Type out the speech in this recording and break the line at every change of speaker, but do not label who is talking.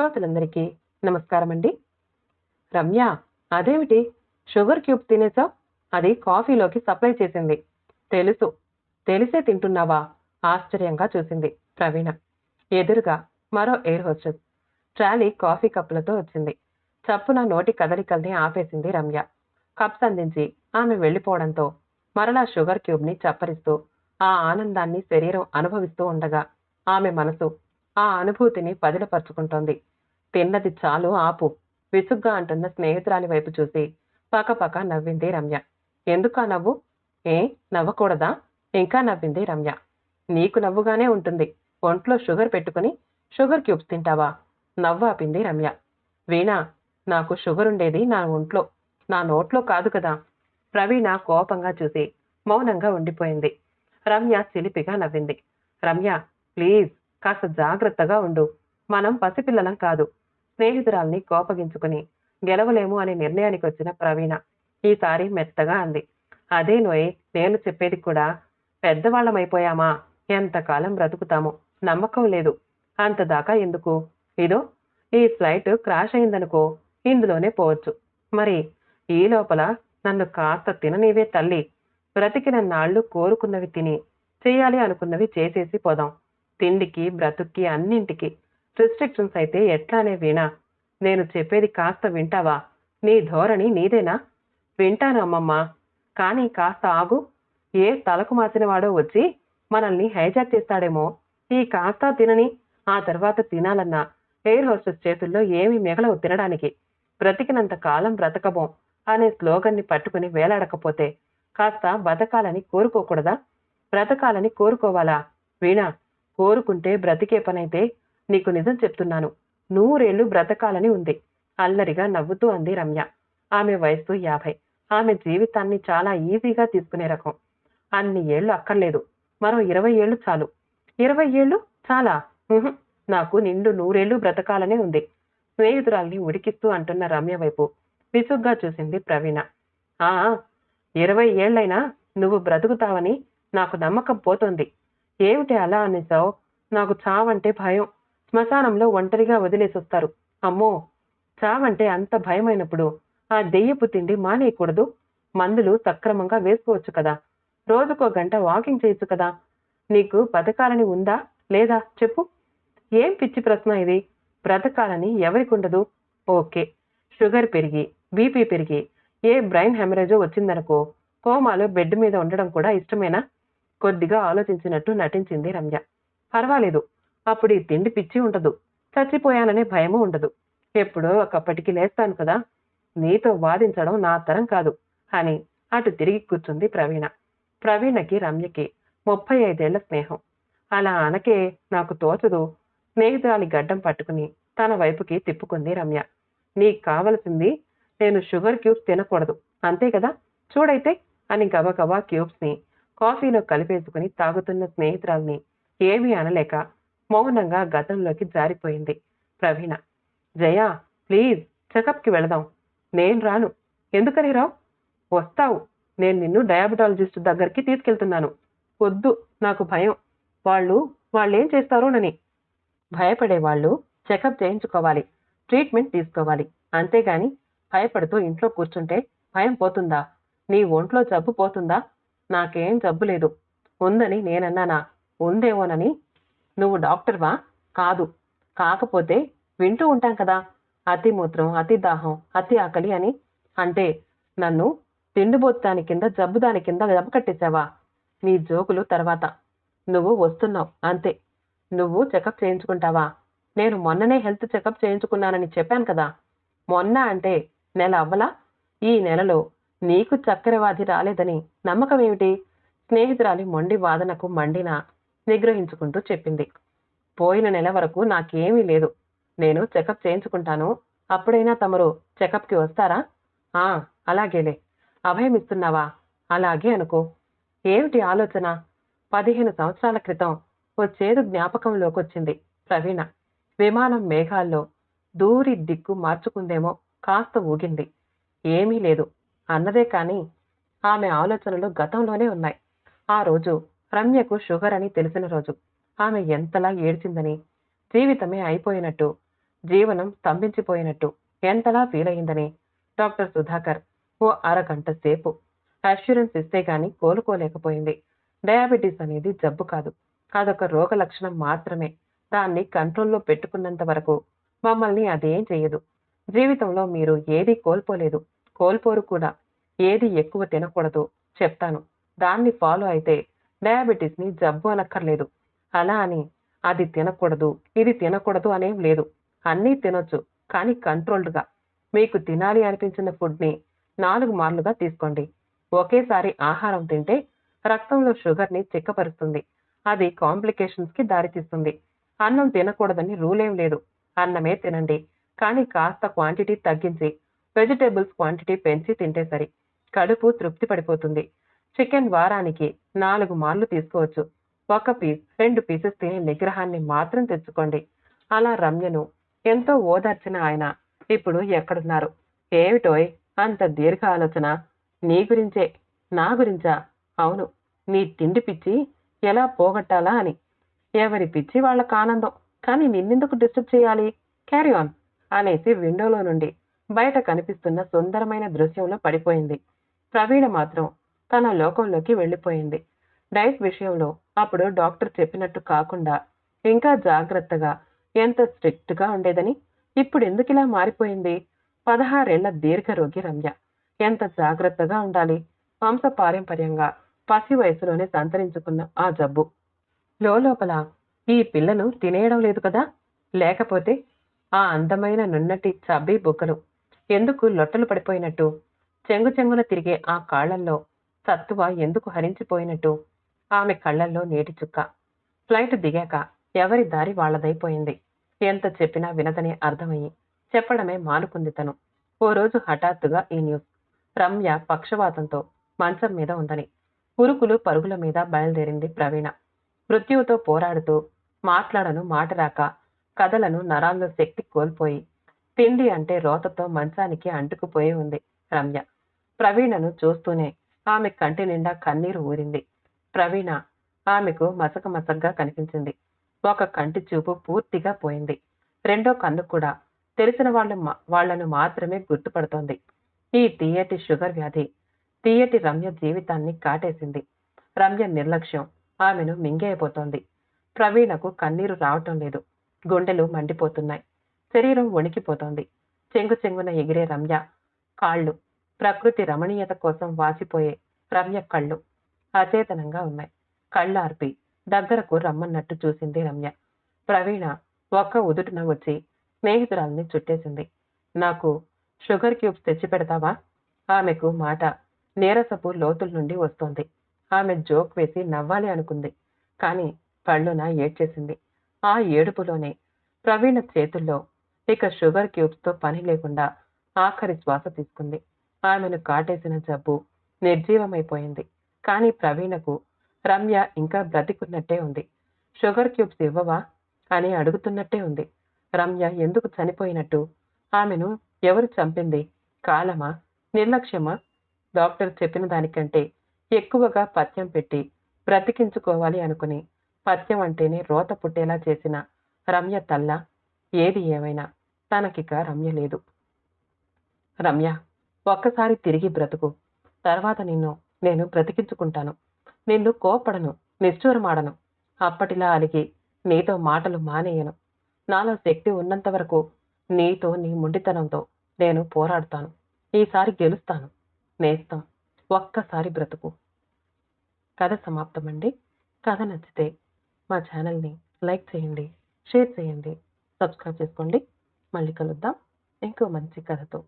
శ్రోతలందరికీ నమస్కారం అండి రమ్య అదేమిటి? షుగర్ క్యూబ్ తినేసా? అది కాఫీలోకి సప్లై చేసింది. తెలుసు. తెలిసే తింటున్నావా? ఆశ్చర్యంగా చూసింది ప్రవీణ. ఎదురుగా మరో ఎయిర్ హోస్టెస్. ట్రాలీ కాఫీ కప్పులతో వచ్చింది. చప్పున నోటి కదలికల్ని ఆపేసింది రమ్య. కప్స్ అందించి ఆమె వెళ్ళిపోవడంతో మరలా షుగర్ క్యూబ్ని చప్పరిస్తూ ఆ ఆనందాన్ని శరీరం అనుభవిస్తూ ఉండగా ఆమె మనసు ఆ అనుభూతిని పదిలపరుచుకుంటోంది. తిన్నది చాలు ఆపు. విసుగ్గా అంటున్న స్నేహితురాలి వైపు చూసి పకపక నవ్వింది రమ్య. ఎందుకా నవ్వు? ఏ? నవ్వకూడదా? ఇంకా నవ్వింది రమ్య. నీకు నవ్వుగానే ఉంటుంది. ఒంట్లో షుగర్ పెట్టుకుని షుగర్ క్యూబ్స్ తింటావా? నవ్వు ఆపింది రమ్య. వీణా నాకు షుగర్ ఉండేది నా ఒంట్లో. నా నోట్లో కాదు కదా. ప్రవీణ కోపంగా చూసి మౌనంగా ఉండిపోయింది. రమ్య చిలిపిగా నవ్వింది. రమ్య ప్లీజ్ కాస్త జాగ్రత్తగా ఉండు. మనం పసిపిల్లలం కాదు. స్నేహితురాల్ని కోపగించుకుని గెలవలేము అనే నిర్ణయానికి వచ్చిన ప్రవీణ ఈసారి మెత్తగా అంది. అదే నోయ్ నేను చెప్పేది కూడా పెద్దవాళ్ళమైపోయామా? ఎంతకాలం బ్రతుకుతాము? నమ్మకం లేదు. అంతదాకా ఎందుకు? ఇదో ఈ ఫ్లైట్ క్రాష్ అయిందనుకో ఇందులోనే పోవచ్చు. మరి ఈ లోపల నన్ను కాస్త తిననీవే తల్లి. బ్రతికిన నాళ్ళు కోరుకున్నవి తిని చేయాలి అనుకున్నవి చేసేసి పోదాం. తిండికి బ్రతుక్కి అన్నింటికి రిస్ట్రిక్షన్స్ అయితే ఎట్లానే వీణా. నేను చెప్పేది కాస్త వింటావా? నీ ధోరణి నీదేనా? వింటాను అమ్మమ్మ. కానీ కాస్త ఆగు. ఏ తలకు మాసినవాడో వచ్చి మనల్ని హైజాక్ చేస్తాడేమో. ఈ కాస్త తినని ఆ తర్వాత తినాలన్నా ఎయిర్ హోస్టెస్ చేతుల్లో ఏమి మిగలవు తినడానికి. బ్రతికినంత కాలం బ్రతకబోం అనే స్లోగన్ని పట్టుకుని వేలాడకపోతే కాస్త బతకాలని కోరుకోకూడదా? బ్రతకాలని కోరుకోవాలా? వీణా కోరుకుంటే బ్రతికే పనైతే నీకు నిజం చెప్తున్నాను. నూరేళ్ళు బ్రతకాలని ఉంది. అల్లరిగా నవ్వుతూ అంది రమ్య. ఆమె వయస్సు యాభై. ఆమె జీవితాన్ని చాలా ఈజీగా తీసుకునే రకం. అన్ని ఏళ్ళు అక్కర్లేదు. మరో ఇరవై ఏళ్ళు చాలు. ఇరవై ఏళ్ళు? చాలా. నాకు నిండు నూరేళ్ళు బ్రతకాలనే ఉంది. స్నేహితురాల్ని ఉడికిస్తూ అంటున్న రమ్య వైపు విసుగ్గా చూసింది ప్రవీణ. ఆ ఇరవై ఏళ్ళైనా నువ్వు బ్రతుకుతావని నాకు నమ్మకం పోతోంది. ఏమిటి అలా అనేసావు నాకు చావంటే భయం. శ్మశానంలో ఒంటరిగా వదిలేసొస్తారు. అమ్మో! చావంటే అంత భయమైనప్పుడు ఆ దెయ్యపు తిండి మానేయకూడదు. మందులు సక్రమంగా వేసుకోవచ్చు కదా. రోజుకో గంట వాకింగ్ చేయొచ్చు కదా. నీకు బతకాలని ఉందా? లేదా? చెప్పు. ఏం పిచ్చి ప్రశ్న ఇది? బ్రతకాలని ఎవరికి ఉండదు ఓకే. షుగర్ పెరిగి బీపీ పెరిగి ఏ బ్రెయిన్ హెమరేజో వచ్చిందనుకో కోమాలో బెడ్ మీద ఉండడం కూడా ఇష్టమేనా? కొద్దిగా ఆలోచించినట్టు నటించింది రమ్య. పర్వాలేదు. అప్పుడు ఈ తిండి పిచ్చి ఉండదు. చచ్చిపోయాననే భయము ఉండదు. ఎప్పుడో ఒకప్పటికి లేస్తాను కదా నీతో వాదించడం నా తరం కాదు అని అటు తిరిగి కూర్చుంది ప్రవీణ. ప్రవీణకి రమ్యకి ముప్పై ఐదేళ్ళ స్నేహం. అలా అనకే నాకు తోచదు స్నేహితురాలి గడ్డం పట్టుకుని తన వైపుకి తిప్పుకుంది రమ్య. నీకు కావలసింది నేను షుగర్ క్యూబ్స్ తినకూడదు. అంతే కదా? చూడైతే అని గబగబా క్యూబ్స్ని కాఫీలో కలిపేసుకుని తాగుతున్న స్నేహితురాల్ని ఏమీ అనలేక మౌనంగా గతంలోకి జారిపోయింది. ప్రవీణ జయ ప్లీజ్ చెకప్కి వెళదాం. నేను రాను. ఎందుకని రావు? వస్తావు. నేను నిన్ను డయాబెటాలజిస్ట్ దగ్గరికి తీసుకెళ్తున్నాను. వద్దు నాకు భయం. వాళ్ళు వాళ్ళేం చేస్తారోనని. భయపడే వాళ్ళు చెకప్ చేయించుకోవాలి. ట్రీట్మెంట్ తీసుకోవాలి. అంతేగాని భయపడుతూ ఇంట్లో కూర్చుంటే భయం పోతుందా? నీ ఒంట్లో జబ్బు పోతుందా? నాకేం జబ్బు లేదు. ఉందని నేనన్నానా? ఉందేమోనని నువ్వు డాక్టర్వా? కాదు. కాకపోతే వింటూ ఉంటాం కదా. అతి మూత్రం అతి దాహం అతి ఆకలి అని. అంటే నన్ను తిండిపోతు దాని కింద జబ్బు దాని కింద దెబ్బ కట్టేశావా నీ జోకులు తర్వాత. నువ్వు వస్తున్నావు అంతే. నువ్వు చెకప్ చేయించుకుంటావా? నేను మొన్ననే హెల్త్ చెకప్ చేయించుకున్నానని చెప్పాను కదా. మొన్న అంటే నెల అవ్వలా? ఈ నెలలో నీకు చక్కెర వ్యాధి రాలేదని నమ్మకం ఏమిటి స్నేహితురాలి మొండి వాదనకు మండిన? నిగ్రహించుకుంటూ చెప్పింది. పోయిన నెల వరకు నాకేమీ లేదు. నేను చెకప్ చేయించుకుంటాను. అప్పుడైనా తమరు చెకప్కి వస్తారా? ఆ అలాగేలే. అభయం ఇస్తున్నావా? అలాగే అనుకో. ఏమిటి ఆలోచన? పదిహేను సంవత్సరాల క్రితం ఓ చేదు జ్ఞాపకంలోకొచ్చింది ప్రవీణ. విమానం మేఘాల్లో దూరి దిక్కు మార్చుకుందేమో కాస్త ఊగింది. ఏమీ లేదు. అన్నదే కాని ఆమె ఆలోచనలు గతంలోనే ఉన్నాయి. ఆ రోజు రమ్యకు షుగర్ అని తెలిసిన రోజు ఆమె ఎంతలా ఏడ్చిందని జీవితమే అయిపోయినట్టు జీవనం స్తంభించిపోయినట్టు ఎంతలా ఫీల్ అయిందని డాక్టర్ సుధాకర్ ఓ అరగంట సేపు అష్యూరెన్స్ ఇస్తే గాని కోలుకోలేకపోయింది. డయాబెటీస్ అనేది జబ్బు కాదు. అదొక రోగ లక్షణం మాత్రమే. దాన్ని కంట్రోల్లో పెట్టుకున్నంత వరకు మమ్మల్ని అదేం చేయదు జీవితంలో మీరు ఏదీ కోల్పోలేదు. కోల్పోరు కూడా. ఏది ఎక్కువ తినకూడదు. చెప్తాను. దాన్ని ఫాలో అయితే డయాబెటీస్ని జబ్బు అనక్కర్లేదు అలా అని అది తినకూడదు ఇది తినకూడదు అనేం లేదు. అన్నీ తినొచ్చు కానీ కంట్రోల్డ్గా. మీకు తినాలి అనిపించిన ఫుడ్ని నాలుగు మార్లుగా తీసుకోండి. ఒకేసారి ఆహారం తింటే రక్తంలో షుగర్ని చిక్కపరుస్తుంది. అది కాంప్లికేషన్స్కి దారితీస్తుంది. అన్నం తినకూడదని రూలేం లేదు. అన్నమే తినండి. కానీ కాస్త క్వాంటిటీ తగ్గించి వెజిటేబుల్స్ క్వాంటిటీ పెంచి తింటే సరి. కడుపు తృప్తి పడిపోతుంది. చికెన్ వారానికి నాలుగు మార్లు తీసుకోవచ్చు. ఒక పీస్ రెండు పీసెస్ తినే నిగ్రహాన్ని మాత్రం తెచ్చుకోండి. అలా రమ్యను ఎంతో ఓదార్చిన ఆయన ఇప్పుడు ఎక్కడున్నారు? ఏమిటోయ్ అంత దీర్ఘ ఆలోచన నీ గురించే. నా గురించా? అవును. నీ తిండి పిచ్చి ఎలా పోగొట్టాలా అని. ఎవరి పిచ్చి వాళ్ళకు ఆనందం కానీ నిన్నెందుకు డిస్టర్బ్ చేయాలి? క్యారీ ఆన్ అనేసి విండోలో నుండి బయట కనిపిస్తున్న సుందరమైన దృశ్యంలో పడిపోయింది. ప్రవీణ మాత్రం తన లోకంలోకి వెళ్ళిపోయింది. డైట్ విషయంలో అప్పుడు డాక్టర్ చెప్పినట్టు కాకుండా ఇంకా జాగ్రత్తగా ఎంత స్ట్రిక్ట్గా ఉండేదని? ఇప్పుడు ఎందుకు ఇలా మారిపోయింది? పదహారేళ్ళ దీర్ఘరోగి రమ్య. ఎంత జాగ్రత్తగా ఉండాలి? వంశ పారంపర్యంగా పసి వయసులోనే సంతరించుకున్న ఆ జబ్బు. లోపల ఈ పిల్లను తినేయడం లేదు కదా? లేకపోతే ఆ అందమైన నున్నటి చబ్బీ బుగ్గలు ఎందుకు లొట్టలు పడిపోయినట్టు? చెంగు చెంగున తిరిగే ఆ కాళ్ళల్లో సత్తువ ఎందుకు హరించిపోయినట్టు? ఆమె కళ్ళల్లో నేటి చుక్క. ఫ్లైట్ దిగాక ఎవరి దారి వాళ్ళదైపోయింది. ఎంత చెప్పినా వినదని అర్థమయ్యి చెప్పడమే మానుకుంది తను. ఓ రోజు హఠాత్తుగా ఈ న్యూస్. రమ్య పక్షవాతంతో మంచం మీద ఉందని. ఉరుకులు పరుగుల మీద బయలుదేరింది ప్రవీణ. మృత్యువుతో పోరాడుతూ మాట్లాడను మాట రాక కథలను నరాల్లో శక్తి కోల్పోయి తిండి అంటే రోతతో మంచానికి అంటుకుపోయి ఉంది రమ్య. ప్రవీణను చూస్తూనే ఆమె కంటి నిండా కన్నీరు ఊరింది. ప్రవీణ ఆమెకు మసక మసగ్గా కనిపించింది. ఒక కంటి చూపు పూర్తిగా పోయింది. రెండో కన్ను కూడా తెలిసిన వాళ్ళు వాళ్ళను మాత్రమే గుర్తుపడుతోంది. ఈ తీయటి షుగర్ వ్యాధి తీయటి రమ్య జీవితాన్ని కాటేసింది. రమ్య నిర్లక్ష్యం ఆమెను మింగేయబోతోంది. ప్రవీణకు కన్నీరు రావటం లేదు. గుండెలు మండిపోతున్నాయి. శరీరం వణికిపోతోంది. చెంగు చెంగున ఎగిరే రమ్య కాళ్ళు ప్రకృతి రమణీయత కోసం వాసిపోయే రమ్య కళ్ళు అచేతనంగా ఉన్నాయి. కళ్ళార్పి దగ్గరకు రమ్మన్నట్టు చూసింది రమ్య. ప్రవీణ ఒక్క ఉదుటున వచ్చి స్నేహితురాల్ని చుట్టేసింది. నాకు షుగర్ క్యూబ్స్ తెచ్చి పెడతావా? ఆమెకు మాట నీరసపు లోతుల నుండి వస్తోంది. ఆమె జోక్ వేసి నవ్వాలి అనుకుంది. కానీ పళ్ళున ఏడ్చేసింది. ఆ ఏడుపులోనే ప్రవీణ చేతుల్లో ఇక షుగర్ క్యూబ్స్తో పని లేకుండా ఆఖరి శ్వాస తీసుకుంది. ఆమెను కాటేసిన జబ్బు నిర్జీవమైపోయింది. కానీ ప్రవీణకు రమ్య ఇంకా బ్రతికున్నట్టే ఉంది. షుగర్ క్యూబ్స్ ఇవ్వవా? అని అడుగుతున్నట్టే ఉంది. రమ్య ఎందుకు చనిపోయినట్టు? ఆమెను ఎవరు చంపింది? కాలమా? నిర్లక్ష్యమా? డాక్టర్ చెప్పిన దానికంటే ఎక్కువగా పథ్యం పెట్టి బ్రతికించుకోవాలి అనుకుని పథ్యం అంటేనే రోత పుట్టేలా చేసిన రమ్య తల్ల. ఏది ఏమైనా తనకిక రమ్య లేదు. రమ్య ఒక్కసారి తిరిగి బ్రతుకు. తర్వాత నిన్ను నేను బ్రతికించుకుంటాను. నిన్ను కోపడను నిశ్చూరమాడను అప్పటిలా అలిగి నీతో మాటలు మానేయను. నాలో శక్తి ఉన్నంత వరకు నీతో నీ ముండితనంతో నేను పోరాడుతాను. ఈసారి గెలుస్తాను. నేస్తాం. ఒక్కసారి బ్రతుకు. కథ సమాప్తమండి. కథ నచ్చితే మా ఛానల్ని లైక్ చేయండి షేర్ చేయండి సబ్స్క్రైబ్ చేసుకోండి. మళ్ళీ కలుద్దాం. ఇంకో మంచి కథతో.